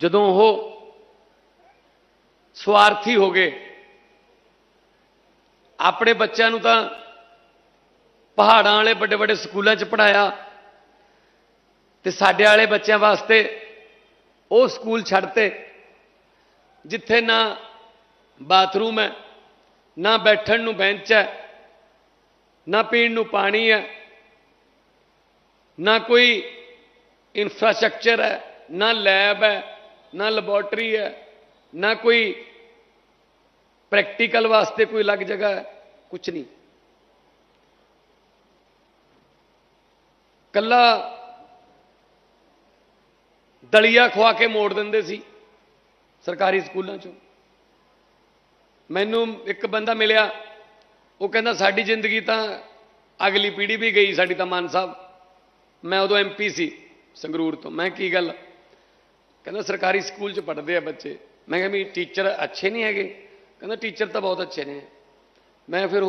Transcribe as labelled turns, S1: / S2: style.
S1: ਜਦੋਂ ਉਹ ਸਵਾਰਥੀ ਹੋ ਗਏ, ਆਪਣੇ ਬੱਚਿਆਂ ਨੂੰ ਤਾਂ ਪਹਾੜਾਂ ਵਾਲੇ ਵੱਡੇ ਵੱਡੇ ਸਕੂਲਾਂ 'ਚ ਪੜਾਇਆ ਤੇ ਸਾਡੇ ਵਾਲੇ ਬੱਚਿਆਂ ਵਾਸਤੇ ਉਹ ਸਕੂਲ ਛੱਡਤੇ ਜਿੱਥੇ ਨਾ ਬਾਥਰੂਮ ਹੈ, ਨਾ ਬੈਠਣ ਨੂੰ ਬੈਂਚ ਹੈ, ਨਾ ਪੀਣ ਨੂੰ ਪਾਣੀ ਹੈ, ਨਾ ਕੋਈ ਇਨਫਰਾਸਟ੍ਰਕਚਰ ਹੈ, ਨਾ ਲੈਬ ਹੈ ਨਾ ਲੈਬੋਰਟਰੀ ਹੈ, ਨਾ ਕੋਈ ਪ੍ਰੈਕਟੀਕਲ ਵਾਸਤੇ ਕੋਈ ਅਲੱਗ ਜਗ੍ਹਾ ਹੈ ਕੁਝ ਨਹੀਂ। ਕੱਲਾ ਦਲੀਆ ਖਵਾ ਕੇ ਮੋੜ ਦਿੰਦੇ ਸੀ ਸਰਕਾਰੀ ਸਕੂਲਾਂ ਚੋਂ। ਮੈਨੂੰ ਇੱਕ ਬੰਦਾ ਮਿਲਿਆ, ਉਹ ਕਹਿੰਦਾ, ਸਾਡੀ ਜ਼ਿੰਦਗੀ ਤਾਂ ਅਗਲੀ ਪੀੜ੍ਹੀ ਵੀ ਗਈ, ਸਾਡੀ ਤਾਂ ਮਾਨ ਸਾਹਿਬ। ਮੈਂ ਉਦੋਂ ਐਮਪੀ ਸੀ ਸੰਗਰੂਰ ਤੋਂ। ਮੈਂ ਕੀ ਗੱਲ? ਕਹਿੰਦਾ ਸਰਕਾਰੀ ਸਕੂਲ 'ਚ ਪੜ੍ਹਦੇ ਆ ਬੱਚੇ। ਮੈਂ ਕਿਹਾ ਵੀ ਟੀਚਰ ਅੱਛੇ ਨਹੀਂ ਹੈਗੇ। ਕਹਿੰਦਾ ਟੀਚਰ ਤਾਂ ਬਹੁਤ ਅੱਛੇ ਨੇ। ਮੈਂ ਫਿਰ